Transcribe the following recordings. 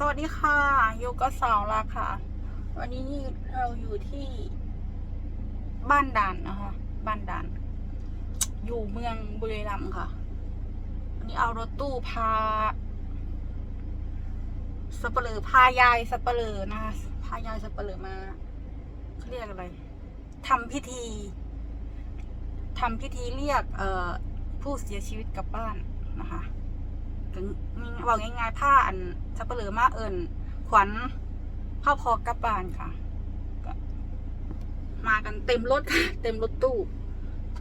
สวัสดีค่ะโยกบสาวละค่ะ วันนี้เราอยู่ที่บ้านด่านนะคะ บ้านด่าน อยู่เมืองบุรีรัมย์ค่ะ วันนี้เอารถตู้พาสเปลือพายายสเปลือนะคะพายายสเปลือมาเขาเรียกอะไรทำพิธีทำพิธีเรียก เอ่อผู้เสียชีวิตกลับบ้านนะคะ ถึงบอกง่ายๆผ้าอันสับเปลือมาเอิญขวัญผ้าพอกลับบ้านค่ะ มากันเต็มรถค่ะ เต็มรถตู้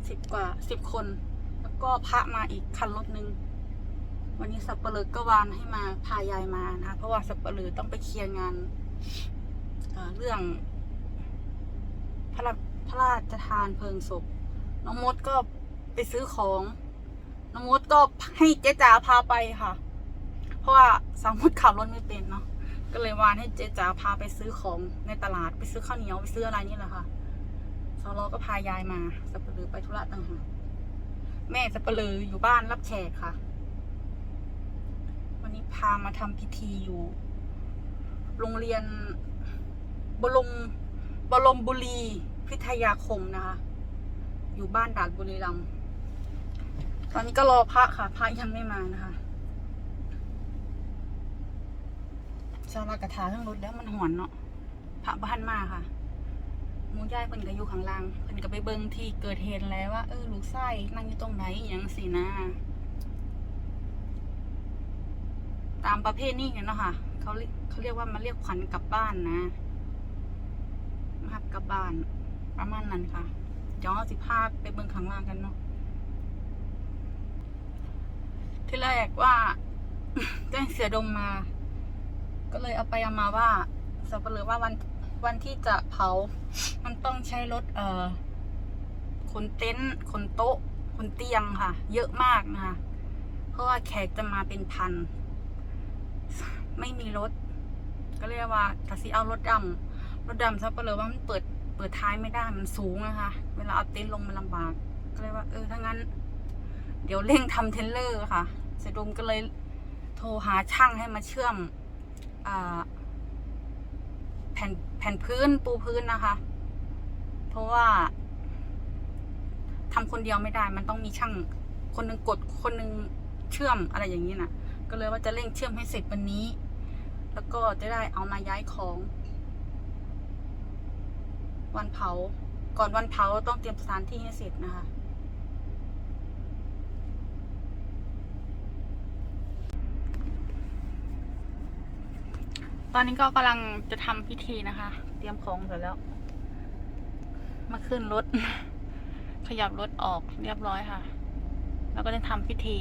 สิบกว่าสิบคน แล้วก็พระมาอีกคันรถนึง วันนี้สับเปลือก็วานให้มาพายายมานะคะเพราะว่าสับเปลือต้องไปเคลียร์งานเอ่อเรื่องพระพระราชทานเพลิงศพ น้องมดก็ไปซื้อของ น้องมดก็ให้เจ๊จ๋าพาไปค่ะ เพราะว่าสาวมดขับรถไม่เป็นเนาะก็เลยวานให้เจ๊จ๋าพาไปซื้อของในตลาดไปซื้อข้าวเหนียวไปซื้ออะไรนี่แหละค่ะสาวรอก็พายายมาสับปะลือไปธุระต่างหากแม่สับปะลืออยู่บ้านรับแขกค่ะ วันนี้พามาทำพิธีอยู่ โรงเรียนบรมบรมบุรีพิทยาคมนะคะ อยู่บ้านดาดบุรีรัมย์ ตอนนี้ก็รอพระค่ะ พระยังไม่มานะคะชาวลากระถาทั้งรถแล้วมันหอนเนาะพระบ้านมาค่ะมูย่ายเพิ่นก็อยู่ข้างล่างเพิ่นก็ไปเบิ่งที่เกิดเหตุแล้วว่าเออลูกไส้นั่งอยู่ตรงไหนอย่างสินะตามประเภทนี้เนาะค่ะเขาเขาเรียกว่ามาเรียกขวัญกลับบ้านนะนะครับกลับบ้านประมาณนั้นค่ะเดี๋ยวเราสิพาไปเบิ่งข้างล่างกันเนาะ ที่แรกว่าแจ้งเสือดมมา ก็เลยเอาไปเอามาว่าสับเลือว่าวันวันที่จะเผา มันต้องใช้รถเอ่อขนเต็นท์ขนโต๊ะขนเตียงค่ะ เยอะมากนะคะ เพราะว่าแขกจะมาเป็นพัน ไม่มีรถ ก็เรียกว่าถ้าสิเอารถดำรถดำซับเปลือว่ามันเปิดเปิดท้ายไม่ได้มันสูงนะคะ เวลาเอาเต็นท์ลงมันลำบาก ก็เลยว่า เออถ้างั้น เดี๋ยวเร่งทำเทรลเลอร์ค่ะเสยดมก็เลยโทรหาช่างให้มาเชื่อมอแผ่นแผ่นพื้นปูพื้นนะคะ เพราะว่าทำคนเดียวไม่ได้ มันต้องมีช่างคนหนึ่งกดคนหนึ่งเชื่อมอะไรอย่างนี้น่ะ ก็เลยว่าจะเร่งเชื่อมให้เสร็จวันนี้ แล้วก็จะได้เอามาย้ายของ วันเผา ก่อนวันเผาต้องเตรียมสถานที่ให้เสร็จนะคะ ตอนนี้ก็กำลังจะทำพิธีนะคะ เตรียมของเสร็จแล้ว มาขึ้นรถ ขยับรถออกเรียบร้อยค่ะ แล้วก็จะทำพิธี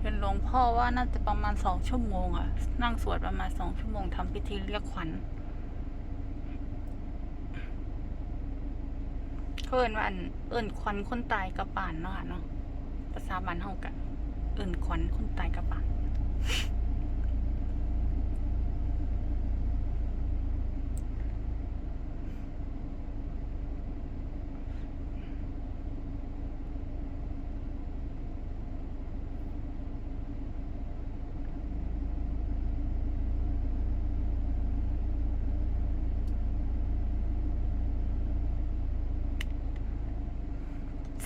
เป็นหลวงพ่อว่าน่าจะประมาณสองชั่วโมงอะนั่งสวดประมาณสองชั่วโมงทำพิธีเรียกขวัญเขาเอินว่าอันเอินขวัญคนตายกับป่านเนาะเนาะภาษาบ้านเฮากันเอินขวัญคนตายกับป่าน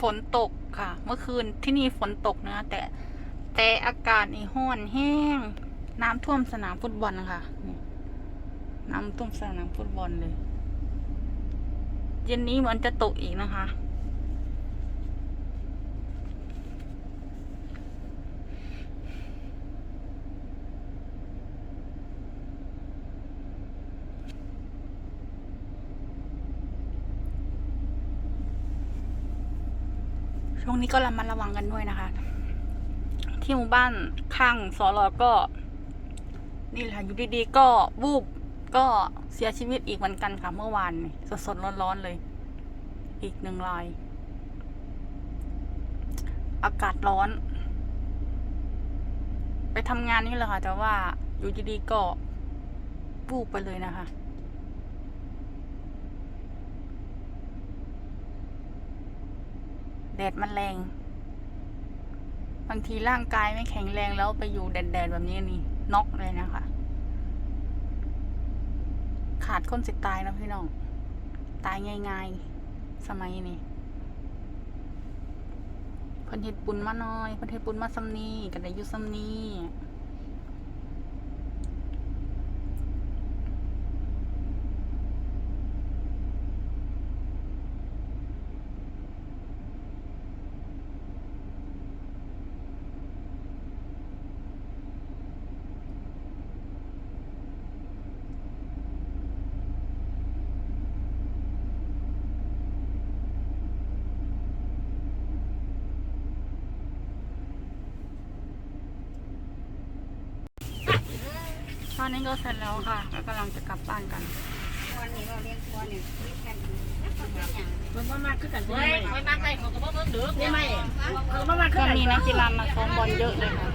ฝนตกค่ะ เมื่อคืนที่นี่ฝนตกนะ แต่แต่อากาศนี่ห้อนแห้ง น้ำท่วมสนามฟุตบอลค่ะน้ำท่วมสนามฟุตบอลเลย เย็นนี้เหมือนจะตกอีกนะคะ ช่วงนี้ก็ระมัดระวังกันด้วยนะคะ ที่หมู่บ้านข้างสอรอก็ นี่แหละอยู่ดีๆก็วูบก็เสียชีวิตอีกเหมือนกันค่ะเมื่อวานสดๆร้อนๆเลย อีกหนึ่งราย อากาศร้อน ไปทำงานนี่แหละค่ะ แต่ว่าอยู่ดีๆก็วูบไปเลยนะคะ แดดมันแรง บางทีร่างกายไม่แข็งแรงแล้วไปอยู่แดดๆแบบนี้นี่น็อกเลยนะคะ ขาดคนสิตายนะพี่น้อง ตายง่ายๆ สมัยนี้พันเห็ดปุ่นมาน้อยพันเห็ดปุ่นมาซ้ำนี้กันได้ยุซ้ำนี้ อนนี้ก็เสร็จแล้วค่ะก็กำลังจะกลับบ้านกันวันนี้เราเลี้ยงวัวเนี่ยวิกันมันก็มากขึ้นกันเฮ้ยไม่มากเลยเขาก็บ่เบิ่งเดือกไม่ไม่มากขึ้นก็มีนักกีฬามาซ้อมบอลเยอะเลยค่ะ